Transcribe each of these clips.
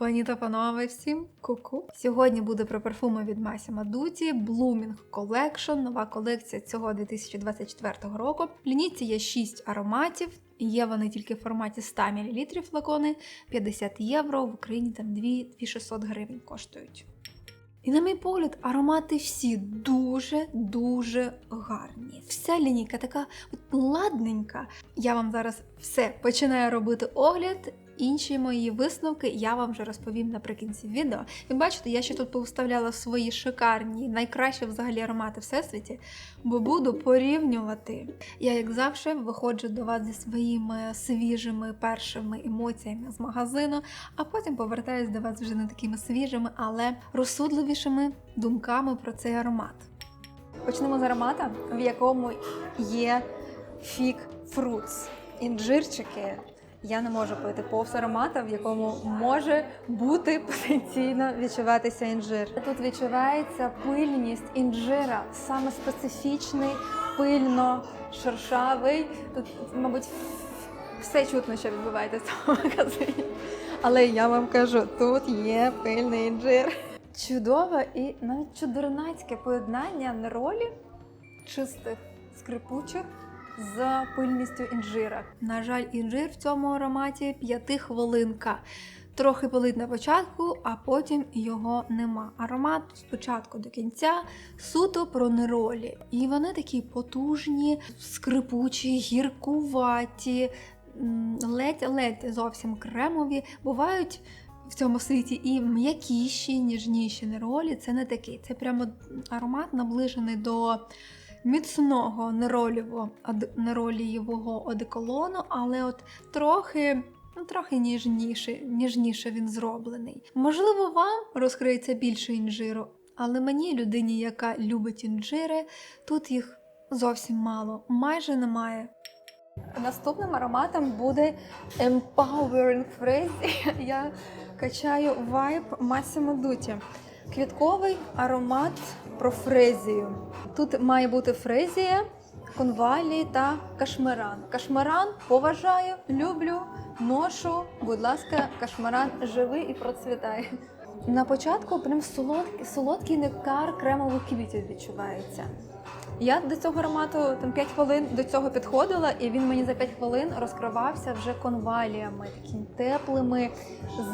Пані та панове, всім ку-ку. Сьогодні буде про парфуми від Massimo Dutti Blooming Collection, нова колекція цього 2024 року. В лінійці є 6 ароматів, є вони тільки в форматі 100 мл флакони, 50 євро, в Україні там 2 2600 гривень коштують. І на мій погляд, аромати всі дуже-дуже гарні. Вся лінійка така от ладненька. Я вам зараз все починаю робити огляд. Інші мої висновки я вам вже розповім наприкінці відео. І бачите, я ще тут повставляла свої шикарні, найкращі взагалі аромати всесвіті, бо буду порівнювати. Я, як завжди, виходжу до вас зі своїми свіжими першими емоціями з магазину, а потім повертаюсь до вас вже не такими свіжими, але розсудливішими думками про цей аромат. Почнемо з аромата, в якому є фік фрутс, інжирчики. Я не можу пити повз аромата, в якому може бути потенційно відчуватися інжир. Тут відчувається пильність інжира, саме специфічний, пильно шершавий. Тут, мабуть, все чутно, що відбувається в цьому магазині. Але я вам кажу, тут є пильний інжир. Чудове і навіть чудернацьке поєднання неролі чистих скрипучих з пильністю інжира. На жаль, інжир в цьому ароматі п'ятихвилинка. Трохи пилить на початку, а потім його нема. Аромат спочатку до кінця суто про неролі. І вони такі потужні, скрипучі, гіркуваті, ледь-ледь зовсім кремові. Бувають в цьому світі і м'якіші, ніжніші неролі. Це не такий. Це прямо аромат наближений до міцного неролієвого одеколону, але от трохи. Ну, трохи ніжніше, ніжніше він зроблений. Можливо, вам розкриється більше інжиру, але мені, людині, яка любить інжири, тут їх зовсім мало, майже немає. Наступним ароматом буде Empowering Phrase. Я качаю вайб Massimo Dutti. Квітковий аромат про фрезію. Тут має бути фрезія, конвалі та кашмиран. Кашмиран поважаю, люблю, ношу. Будь ласка, кашмиран живий і процвітає. На початку прям солодкий, солодкий нектар кремових квітів відчувається. Я до цього аромату там 5 хвилин до цього підходила, і він мені за 5 хвилин розкривався вже конваліями, такими теплими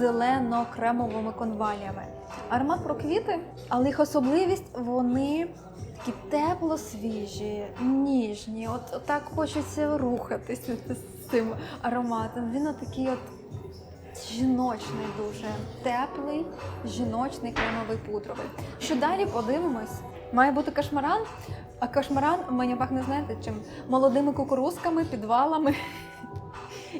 зелено-кремовими конваліями. Аромат про квіти, але їх особливість вони такі тепло свіжі, ніжні. От, так хочеться рухатися з цим ароматом. Він такий от жіночний, дуже теплий, жіночний кремовий пудровий. Що далі подивимось? Має бути кашмаран, а кашмаран мені пахне, знаєте, чим молодими кукурузками, підвалами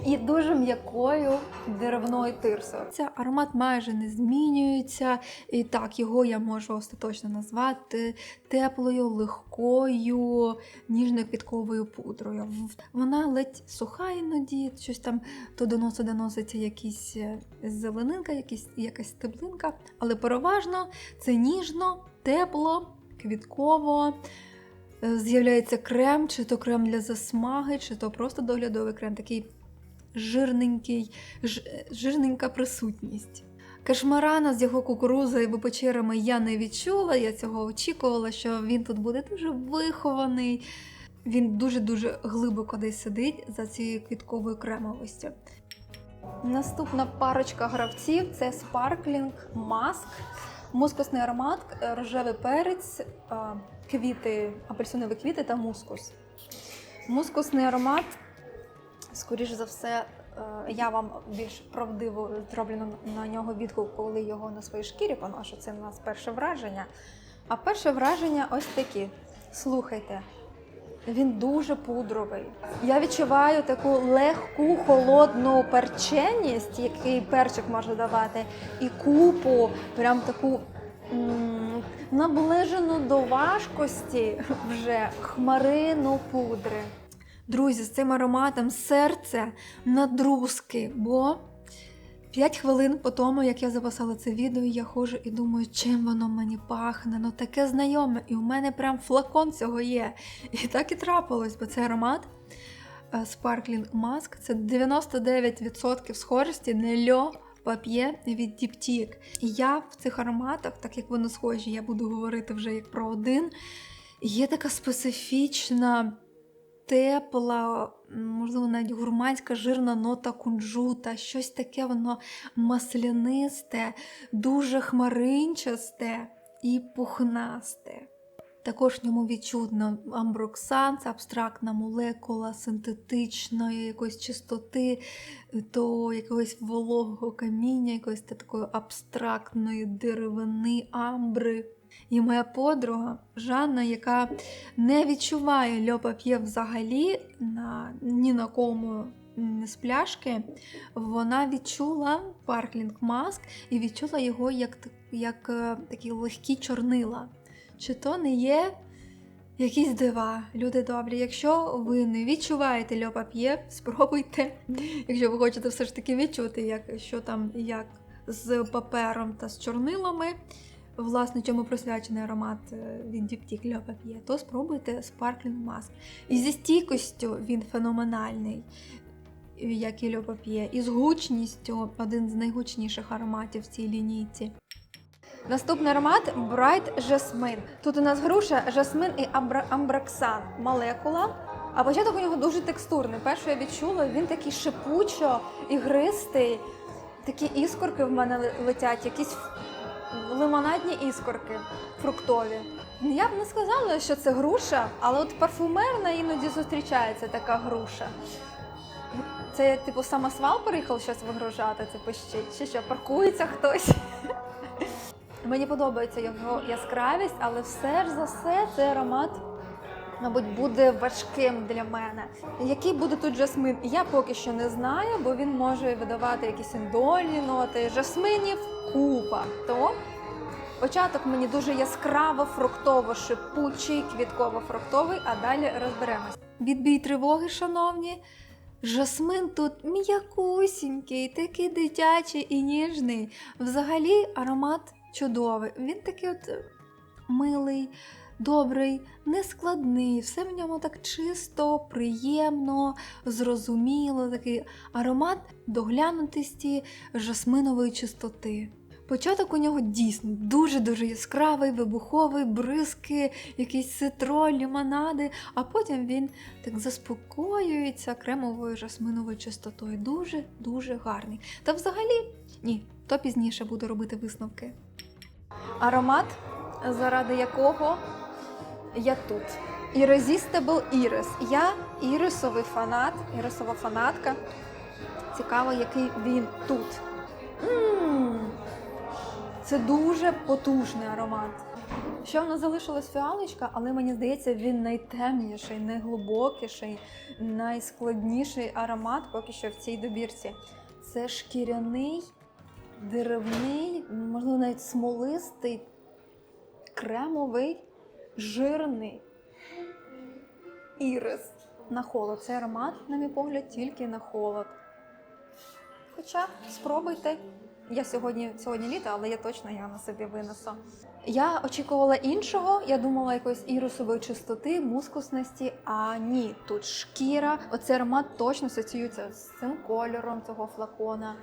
і дуже м'якою деревною тирсою. Це аромат майже не змінюється, і так його я можу остаточно назвати теплою, легкою, ніжно-квітковою пудрою. Вона ледь суха іноді, щось там то до носу доноситься якісь е, зеленинка, якісь, якась стеблинка, але переважно це ніжно, тепло, квітково. Е, З'являється крем, чи то крем для засмаги, чи то просто доглядовий крем, такий жирненький, ж, жирненька присутність. Кашмарана з його кукурузою печерами я не відчула, я цього очікувала, що він тут буде дуже вихований. Він дуже-дуже глибоко десь сидить за цією квітковою кремовістю. Наступна парочка гравців це Sparkling Mask. Мускусний аромат, рожевий перець, е, квіти, апельсинові квіти та мускус. Мускусний аромат, скоріш за все, е, я вам більш правдиво зроблю на- нього відгук, коли його на своїй шкірі поношу. Це в нас перше враження. А перше враження ось такі. Слухайте, він дуже пудровий. Я відчуваю таку легку холодну перченість, який перчик може давати, і купу, прям таку м, наближену до важкості вже хмарину пудри. Друзі, з цим ароматом серце надрузки, бо 5 хвилин по тому, як я записала це відео, я ходжу і думаю, чим воно мені пахне. Ну таке знайоме, і у мене прям флакон цього є. І так і трапилось, бо цей аромат е, Sparkling Mask це 99% схожості на льо Пап'є від Діптік. І я в цих ароматах, так як вони схожі, я буду говорити вже як про один. Є така специфічна, тепла, можливо, навіть гурманська жирна нота кунжута, щось таке воно маслянисте, дуже хмаринчасте і пухнасте. Також в ньому відчутно амброксан, це абстрактна молекула синтетичної якоїсь чистоти, то якогось вологого каміння, якоїсь такої абстрактної деревини, амбри. І моя подруга Жанна, яка не відчуває льопап'є взагалі на, ні на кому з пляшки, вона відчула парклінг маск і відчула його як, як е, такі легкі чорнила. Чи то не є якісь дива, люди добрі. Якщо ви не відчуваєте льопап'є, спробуйте. Якщо ви хочете все ж таки відчути, як, що там як з папером та з чорнилами, власне, чому присвячений аромат е, від Діптік Льопап'є, то спробуйте Sparkling Mask. І зі стійкостю він феноменальний, як і Льопап'є, і з гучністю один з найгучніших ароматів в цій лінійці. Наступний аромат Bright Jasmine. Тут у нас груша, жасмин і амбра- амбраксан молекула. А початок у нього дуже текстурний. Перше я відчула, він такий шипучо ігристий. Такі іскорки в мене летять, якісь лимонадні іскорки фруктові. Я б не сказала, що це груша, але от парфумерна іноді зустрічається така груша. Це типу самосвал приїхав щось вигружати, це пищить, чи що, паркується хтось. Мені подобається його яскравість, але все ж за все це аромат, мабуть, буде важким для мене. Який буде тут жасмин? Я поки що не знаю, бо він може видавати якісь індольні ноти. Жасминів купа. То початок мені дуже яскраво, фруктово, шипучий, квітково-фруктовий, а далі розберемось. Відбій тривоги, шановні. Жасмин тут м'якусінький, такий дитячий і ніжний. Взагалі аромат чудовий. Він такий от милий, добрий, нескладний. Все в ньому так чисто, приємно, зрозуміло. Такий аромат доглянутості жасминової чистоти. Початок у нього дійсно дуже-дуже яскравий, вибуховий, бризки, якісь цитро, лімонади, а потім він так заспокоюється кремовою жасминовою чистотою. Дуже-дуже гарний. Та взагалі, ні, то пізніше буду робити висновки. Аромат, заради якого я тут. Irresistible Iris. Я ірисовий фанат, ірисова фанатка. Цікаво, який він тут. М, Це дуже потужний аромат. Ще в нас залишилась фіалочка, але мені здається, він найтемніший, найглибокіший, найскладніший аромат поки що в цій добірці. Це шкіряний, деревний, можливо, навіть смолистий, кремовий, жирний ірис. На холод. Цей аромат, на мій погляд, тільки на холод. Хоча спробуйте. Я сьогодні, сьогодні літо, але я точно я на собі винесу. Я очікувала іншого, я думала якоїсь ірусової чистоти, мускусності. А ні, тут шкіра. Оцей аромат точно асоціюється з цим кольором цього флакона.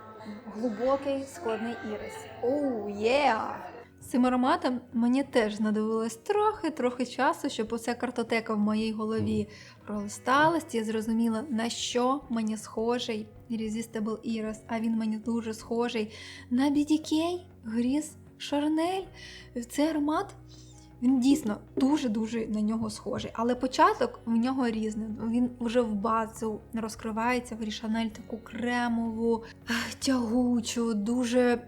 Глибокий складний ірис. Оу, є! З цим ароматом мені теж знадобилось трохи, трохи часу, щоб оця картотека в моїй голові пролисталась, я зрозуміла, на що мені схожий Irresistible Iris, а він мені дуже схожий на BDK Гріз Шарнель. Цей аромат. Він дійсно дуже-дуже на нього схожий, але початок в нього різний. Він вже в базу розкривається в Рішанель таку кремову, тягучу, дуже.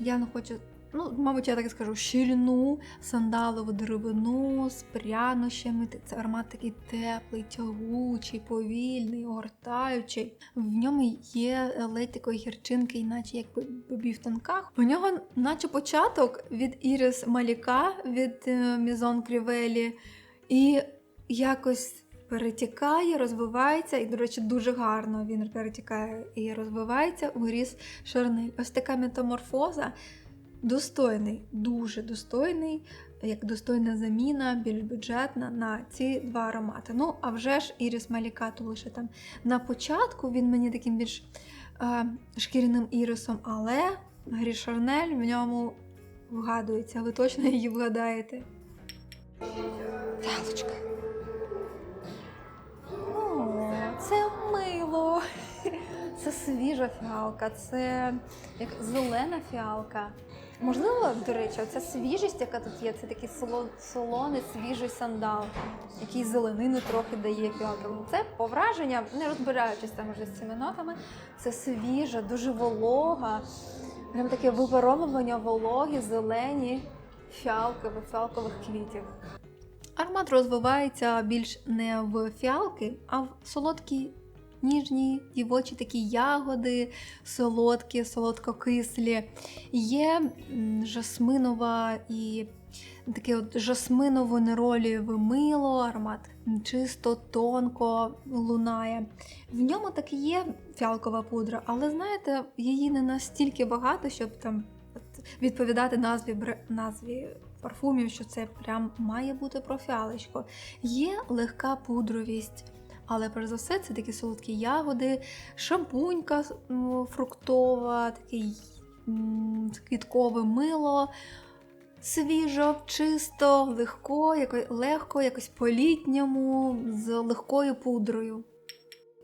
Я не хочу ну, мабуть, я так і скажу, щільну сандалову деревину з прянощами. Це аромат такий теплий, тягучий, повільний, огортаючий. В ньому є ледь такої гірчинки, іначе як бобі в тонках. У нього, наче початок від Ірис Маліка від е, Мізон Крівелі, і якось. Перетікає, розвивається, і, до речі, дуже гарно він перетікає і розвивається у Ріс Шарнель. Ось така метаморфоза достойний, дуже достойний як достойна заміна, більш бюджетна на ці два аромати. Ну, а вже ж Іріс Малікату лише там на початку він мені таким більш е, шкіряним ірисом, але Грі Шарнель в ньому вгадується. Ви точно її вгадаєте. Фіалочка. Це мило. Це свіжа фіалка, це як зелена фіалка. Можливо, до речі, ця свіжість, яка тут є, це такий солоний, свіжий сандал, який зеленину трохи дає фіалкам. Це по враженням, не розбираючись там вже з цими нотами, це свіжа, дуже волога, прям таке випаровування вологі, зелені фіалки, фіалкових квітів. Аромат розвивається більш не в фіалки, а в солодкі, ніжні, дівочі такі ягоди, солодкі, солодкокислі. Є жасминова і таке от жасминово неролієве мило, аромат чисто, тонко лунає. В ньому так є фіалкова пудра, але знаєте, її не настільки багато, щоб там відповідати назві назві парфумів, що це прям має бути про фіалочку. Є легка пудровість. Але перш за все, це такі солодкі ягоди, шампунька фруктова, такий м, квіткове мило. Свіжо, чисто, легко, яко, легко, якось по-літньому, з легкою пудрою.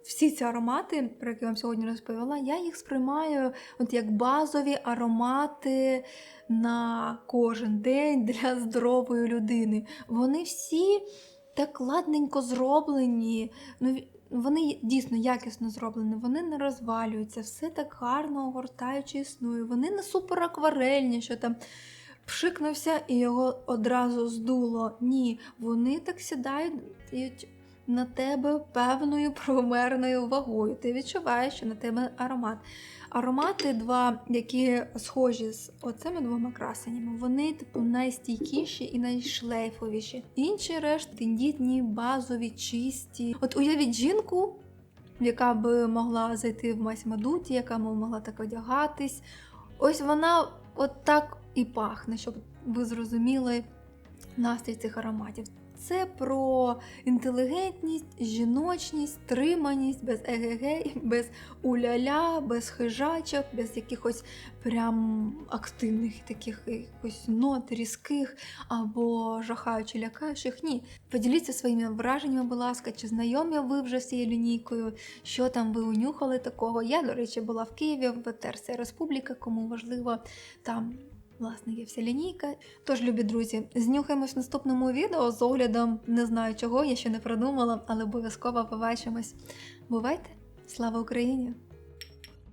Всі ці аромати, про які я вам сьогодні розповіла, я їх сприймаю от як базові аромати на кожен день для здорової людини. Вони всі так ладненько зроблені. Ну, вони дійсно якісно зроблені, вони не розвалюються, все так гарно огортаючи існує. Вони не супер акварельні, що там пшикнувся і його одразу здуло. Ні, вони так сідають на тебе певною промерною вагою. Ти відчуваєш, що на тебе аромат. Аромати два, які схожі з оцими двома красенями, вони типу найстійкіші і найшлейфовіші. Інші решт тендітні, базові, чисті. От уявіть жінку, яка би могла зайти в Масіма Дуті, яка б могла так одягатись. Ось вона от так і пахне, щоб ви зрозуміли настрій цих ароматів. Це про інтелігентність, жіночність, триманість, без егегей, без уляля, без хижачок, без якихось прям активних таких якихось нот різких або жахаючи лякаючих. Ні. Поділіться своїми враженнями, будь ласка, чи знайомі ви вже з цією лінійкою, що там ви унюхали такого. Я, до речі, була в Києві в Терсія Республіка, кому важливо там. Власне, є вся лінійка. Тож, любі друзі, знюхаємось в наступному відео з оглядом не знаю чого, я ще не продумала, але обов'язково побачимось. Бувайте! Слава Україні!